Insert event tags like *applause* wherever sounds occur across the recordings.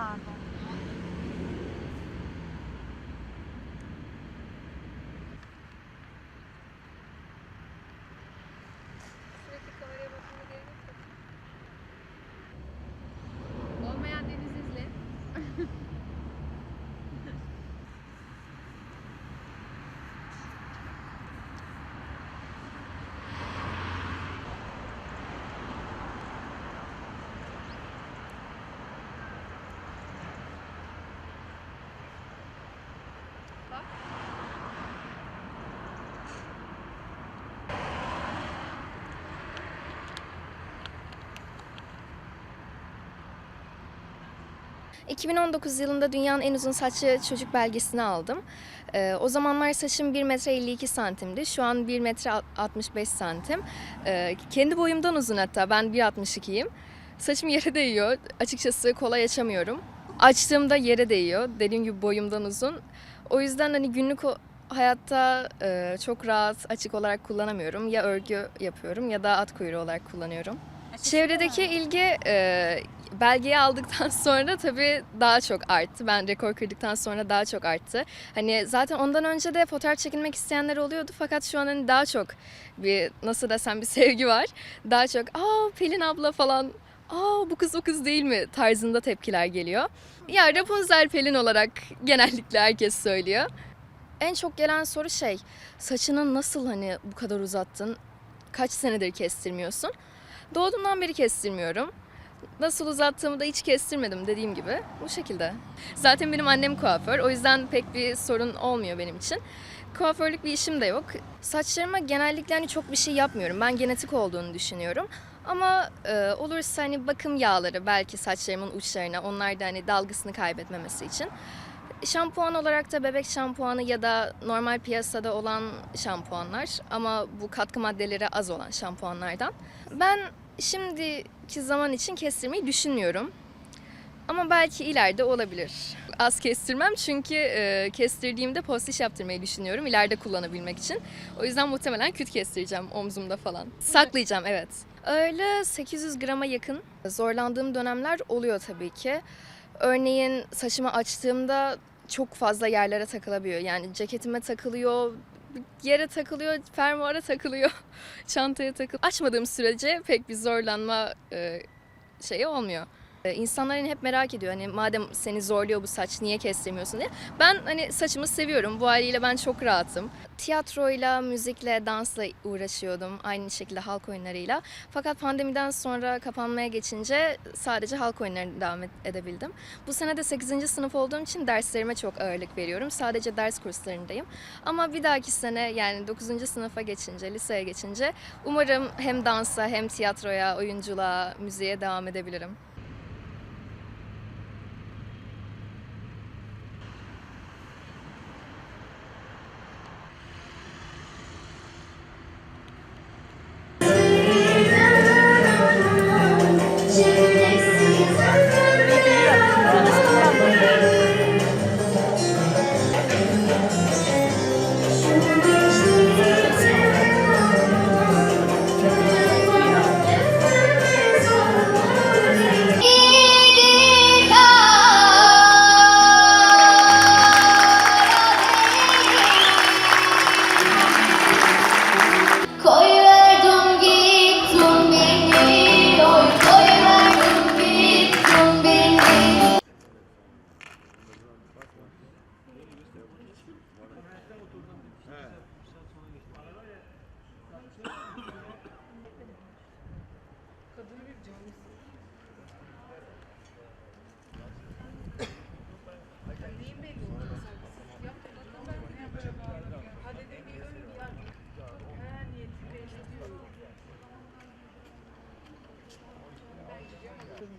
马龙2019 yılında dünyanın en uzun saçlı çocuk belgesini aldım. Ee, o zamanlar saçım 1 metre 52 santimdi. Şu an 1 metre 65 santim. Ee, kendi boyumdan uzun hatta. Ben 1.62'yim. Saçım yere değiyor. Açıkçası kolay açamıyorum. Açtığımda yere değiyor. Dediğim gibi boyumdan uzun. O yüzden hani günlük hayatta e, çok rahat açık olarak kullanamıyorum. Ya örgü yapıyorum ya da at kuyruğu olarak kullanıyorum. Çevredeki ilgi e, belgeyi aldıktan *laughs* sonra tabii daha çok arttı. Ben rekor kırdıktan sonra daha çok arttı. Hani zaten ondan önce de fotoğraf çekilmek isteyenler oluyordu fakat şu an hani daha çok bir nasıl desem bir *laughs* sevgi var. Daha çok aa Pelin abla falan aa bu kız o kız değil mi tarzında tepkiler geliyor. Ya Rapunzel Pelin olarak *laughs* genellikle herkes söylüyor. En çok gelen soru şey saçını nasıl hani bu kadar uzattın? Kaç senedir kestirmiyorsun? Doğduğumdan beri kestirmiyorum. Nasıl uzattığımı da hiç kestirmedim dediğim gibi. Bu şekilde. Zaten benim annem kuaför. O yüzden pek bir sorun olmuyor benim için. Kuaförlük bir işim de yok. Saçlarıma genellikle hani çok bir şey yapmıyorum. Ben genetik olduğunu düşünüyorum. Ama e, olursa hani bakım yağları belki saçlarımın uçlarına onlar da hani dalgasını kaybetmemesi için. Şampuan olarak da bebek şampuanı ya da normal piyasada olan şampuanlar ama bu katkı maddeleri az olan şampuanlardan. Ben şimdiki zaman için kestirmeyi düşünmüyorum. Ama belki ileride olabilir. Az kestirmem çünkü e, kestirdiğimde postiş yaptırmayı düşünüyorum ileride kullanabilmek için. O yüzden muhtemelen küt kestireceğim omzumda falan. Saklayacağım evet. Öyle 800 grama yakın zorlandığım dönemler oluyor tabii ki. Örneğin saçımı açtığımda çok fazla yerlere takılabiliyor. Yani ceketime takılıyor, yere takılıyor, fermuara takılıyor, *laughs* çantaya takılıyor. Açmadığım sürece pek bir zorlanma e, şeyi olmuyor. E, İnsanlar hani hep merak ediyor hani madem seni zorluyor bu saç niye kestirmiyorsun diye. Ben hani saçımı seviyorum. Bu haliyle ben çok rahatım. Tiyatroyla, müzikle, dansla uğraşıyordum. Aynı şekilde halk oyunlarıyla. Fakat pandemiden sonra kapanmaya geçince sadece halk oyunlarına devam ed- edebildim. Bu sene de 8. sınıf olduğum için derslerime çok ağırlık veriyorum. Sadece ders kurslarındayım. Ama bir dahaki sene yani 9. sınıfa geçince, liseye geçince umarım hem dansa hem tiyatroya, oyunculuğa, müziğe devam edebilirim.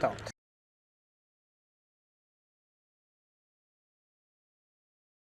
thought